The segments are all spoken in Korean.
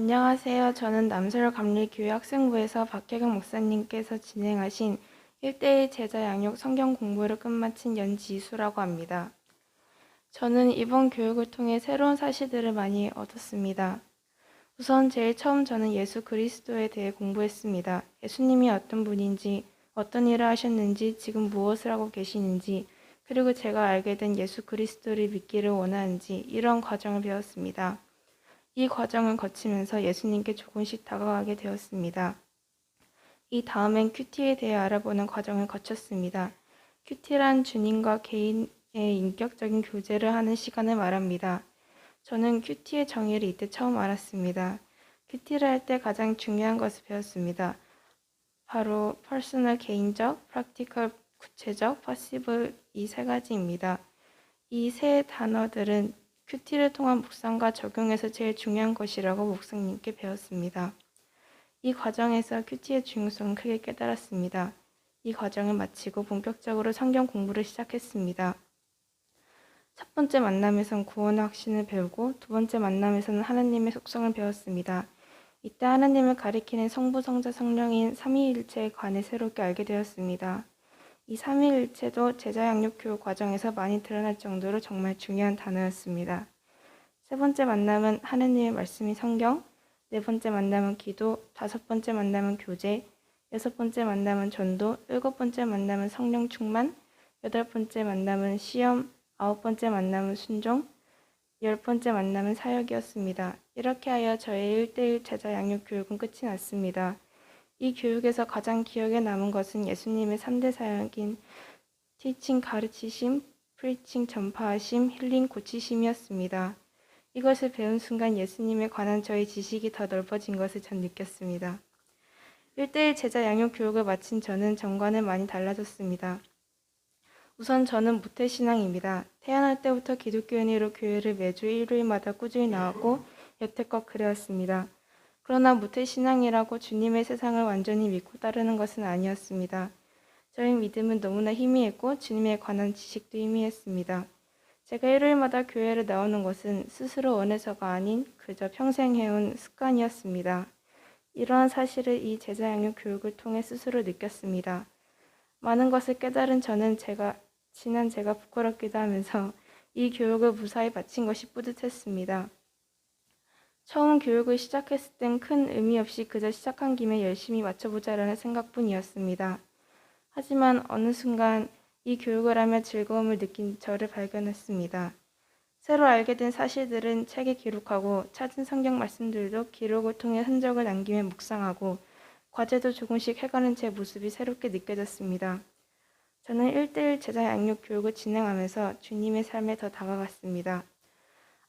안녕하세요. 저는 남서울 감리교회 학생부에서 박혜경 목사님께서 진행하신 1대1 제자 양육 성경 공부를 끝마친 연지수라고 합니다. 저는 이번 교육을 통해 새로운 사실들을 많이 얻었습니다. 우선 제일 처음 저는 예수 그리스도에 대해 공부했습니다. 예수님이 어떤 분인지, 어떤 일을 하셨는지, 지금 무엇을 하고 계시는지, 그리고 제가 알게 된 예수 그리스도를 믿기를 원하는지 이런 과정을 배웠습니다. 이 과정을 거치면서 예수님께 조금씩 다가가게 되었습니다. 이 다음엔 큐티에 대해 알아보는 과정을 거쳤습니다. 큐티란 주님과 개인의 인격적인 교제를 하는 시간을 말합니다. 저는 큐티의 정의를 이때 처음 알았습니다. 큐티를 할 때 가장 중요한 것을 배웠습니다. 바로 퍼스널 개인적, 프랙티컬 구체적, 퍼시블 이 세 가지입니다. 이 세 단어들은 큐티를 통한 묵상과 적용에서 제일 중요한 것이라고 목사님께 배웠습니다. 이 과정에서 큐티의 중요성을 크게 깨달았습니다. 이 과정을 마치고 본격적으로 성경 공부를 시작했습니다. 첫 번째 만남에선 구원의 확신을 배우고 두 번째 만남에서는 하나님의 속성을 배웠습니다. 이때 하나님을 가리키는 성부, 성자, 성령인 삼위일체에 관해 새롭게 알게 되었습니다. 이 삼위일체도 제자 양육 교육 과정에서 많이 드러날 정도로 정말 중요한 단어였습니다. 세 번째 만남은 하나님의 말씀이 성경, 네 번째 만남은 기도, 다섯 번째 만남은 교제, 여섯 번째 만남은 전도, 일곱 번째 만남은 성령 충만, 여덟 번째 만남은 시험, 아홉 번째 만남은 순종, 열 번째 만남은 사역이었습니다. 이렇게 하여 저의 1대1 제자 양육 교육은 끝이 났습니다. 이 교육에서 가장 기억에 남은 것은 예수님의 3대 사역인 티칭 가르치심, 프리칭 전파하심, 힐링 고치심이었습니다. 이것을 배운 순간 예수님에 관한 저의 지식이 더 넓어진 것을 전 느꼈습니다. 1대1 제자 양육 교육을 마친 저는 전과는 많이 달라졌습니다. 우선 저는 모태신앙입니다. 태어날 때부터 기독교인으로 교회를 매주 일요일마다 꾸준히 나왔고 여태껏 그래왔습니다. 그러나 모태신앙이라고 주님의 세상을 완전히 믿고 따르는 것은 아니었습니다. 저의 믿음은 너무나 희미했고 주님에 관한 지식도 희미했습니다. 제가 일요일마다 교회를 나오는 것은 스스로 원해서가 아닌 그저 평생 해온 습관이었습니다. 이러한 사실을 이 제자 양육 교육을 통해 스스로 느꼈습니다. 많은 것을 깨달은 저는 제가 지난 제가 부끄럽기도 하면서 이 교육을 무사히 마친 것이 뿌듯했습니다. 처음 교육을 시작했을 땐 큰 의미 없이 그저 시작한 김에 열심히 맞춰보자라는 생각뿐이었습니다. 하지만 어느 순간 이 교육을 하며 즐거움을 느낀 저를 발견했습니다. 새로 알게 된 사실들은 책에 기록하고 찾은 성경 말씀들도 기록을 통해 흔적을 남기며 묵상하고 과제도 조금씩 해가는 제 모습이 새롭게 느껴졌습니다. 저는 1대1 제자 양육 교육을 진행하면서 주님의 삶에 더 다가갔습니다.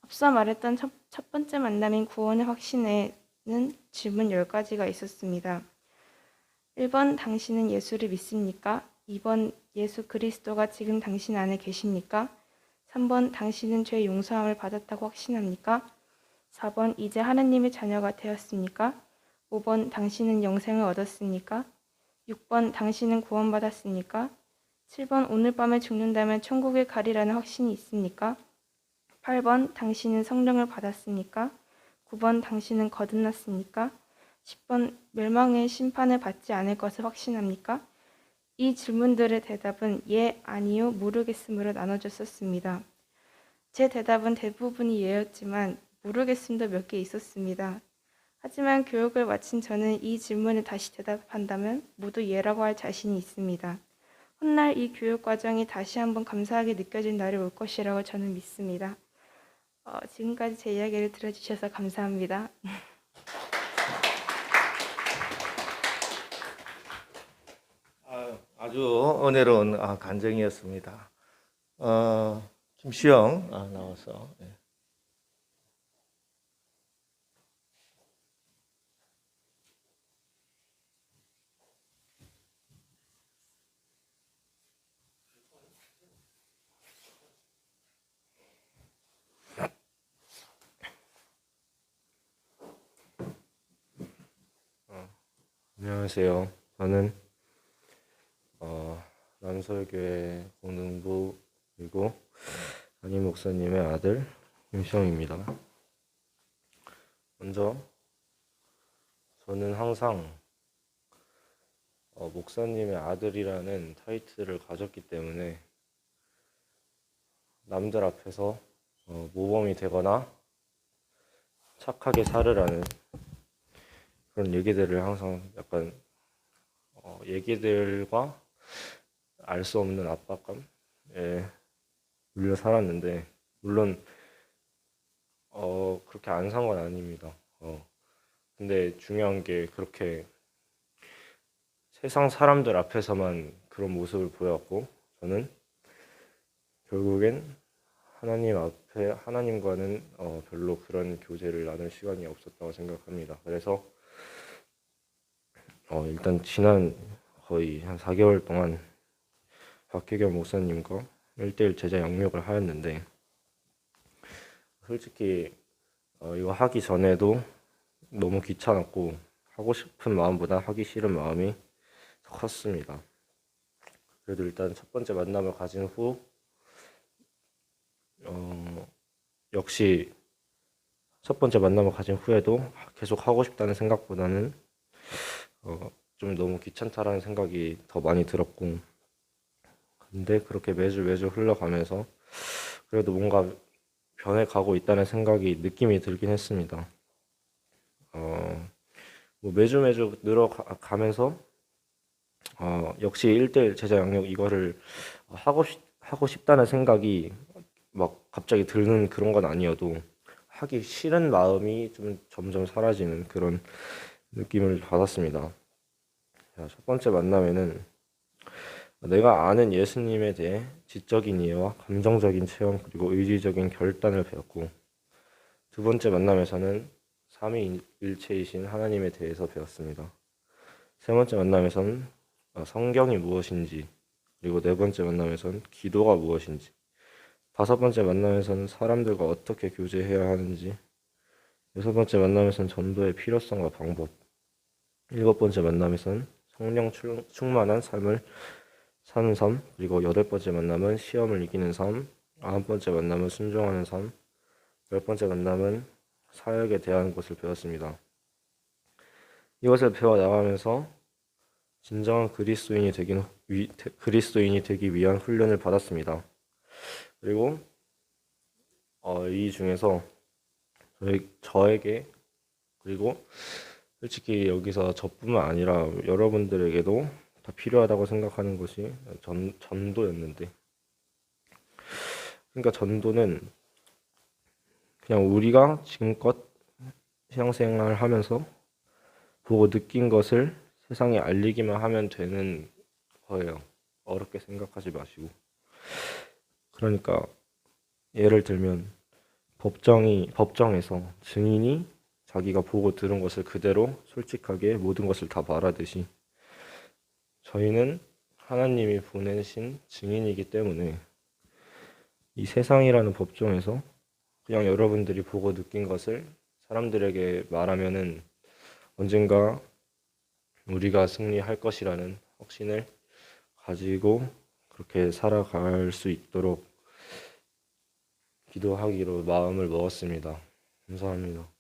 앞서 말했던 첫, 첫 번째 만남인 구원의 확신에는 질문 10가지가 있었습니다. 1번 당신은 예수를 믿습니까? 2번 예수 그리스도가 지금 당신 안에 계십니까? 3번 당신은 죄 용서함을 받았다고 확신합니까? 4번 이제 하나님의 자녀가 되었습니까? 5번 당신은 영생을 얻었습니까? 6번 당신은 구원받았습니까? 7번 오늘 밤에 죽는다면 천국에 가리라는 확신이 있습니까? 8번 당신은 성령을 받았습니까? 9번 당신은 거듭났습니까? 10번 멸망의 심판을 받지 않을 것을 확신합니까? 이 질문들의 대답은 예, 아니요, 모르겠음으로 나눠졌었습니다. 제 대답은 대부분이 예였지만 모르겠음도 몇 개 있었습니다. 하지만 교육을 마친 저는 이 질문에 다시 대답한다면 모두 예라고 할 자신이 있습니다. 훗날 이 교육 과정이 다시 한번 감사하게 느껴진 날이 올 것이라고 저는 믿습니다. 어, 지금까지 제 이야기를 들어주셔서 감사합니다. 아, 아주 은혜로운 아, 간증이었습니다. 어, 김시영 아, 나와서 예. 안녕하세요. 저는 어, 남설교회 공동부이고 담임 목사님의 아들 김시영입니다. 먼저 저는 항상 어, 목사님의 아들이라는 타이틀을 가졌기 때문에 남들 앞에서 어, 모범이 되거나 착하게 살으라는 그런 얘기들을 항상 약간 어, 얘기들과 알 수 없는 압박감에 물려 살았는데 물론 어, 그렇게 안 산 건 아닙니다. 어. 근데 중요한 게 그렇게 세상 사람들 앞에서만 그런 모습을 보였고 저는 결국엔 하나님 앞에 하나님과는 어, 별로 그런 교제를 나눌 시간이 없었다고 생각합니다. 그래서 어, 일단 지난 거의 한 4개월 동안 박혜경 목사님과 1대1 제자 양육을 하였는데 솔직히 어, 이거 하기 전에도 너무 귀찮았고 하고 싶은 마음보다 하기 싫은 마음이 더 컸습니다. 그래도 일단 첫 번째 만남을 가진 후 어, 역시 첫 번째 만남을 가진 후에도 계속 하고 싶다는 생각보다는 어, 좀 너무 귀찮다라는 생각이 더 많이 들었고 근데 그렇게 매주 매주 흘러가면서 그래도 뭔가 변해가고 있다는 생각이 느낌이 들긴 했습니다. 어, 뭐 매주 매주 늘어가면서 어, 역시 1대1 제자 양육 이거를 하고 싶, 하고 싶다는 생각이 막 갑자기 드는 그런 건 아니어도 하기 싫은 마음이 좀 점점 사라지는 그런 느낌을 받았습니다. 자, 첫 번째 만남에는 내가 아는 예수님에 대해 지적인 이해와 감정적인 체험 그리고 의지적인 결단을 배웠고 두 번째 만남에서는 삼위일체이신 하나님에 대해서 배웠습니다. 세 번째 만남에서는 어, 성경이 무엇인지 그리고 네 번째 만남에서는 기도가 무엇인지 다섯 번째 만남에서는 사람들과 어떻게 교제해야 하는지 여섯 번째 만남에서는 전도의 필요성과 방법 일곱 번째 만남에서는 성령 충- 충만한 삶을 사는 삶, 그리고 여덟 번째 만남은 시험을 이기는 삶, 아홉 번째 만남은 순종하는 삶, 열 번째 만남은 사역에 대한 것을 배웠습니다. 이것을 배워 나가면서 진정한 그리스도인이 되긴 그리스도인이 되기 위한 훈련을 받았습니다. 그리고 어, 이 중에서 저에게 그리고 솔직히 여기서 저뿐만 아니라 여러분들에게도 다 필요하다고 생각하는 것이 전, 전도였는데 그러니까 전도는 그냥 우리가 지금껏 신앙생활 하면서 보고 느낀 것을 세상에 알리기만 하면 되는 거예요. 어렵게 생각하지 마시고. 그러니까 예를 들면 법정이 법정에서 증인이 자기가 보고 들은 것을 그대로 솔직하게 모든 것을 다 말하듯이 저희는 하나님이 보내신 증인이기 때문에 이 세상이라는 법정에서 그냥 여러분들이 보고 느낀 것을 사람들에게 말하면은 언젠가 우리가 승리할 것이라는 확신을 가지고 그렇게 살아갈 수 있도록 기도하기로 마음을 먹었습니다. 감사합니다.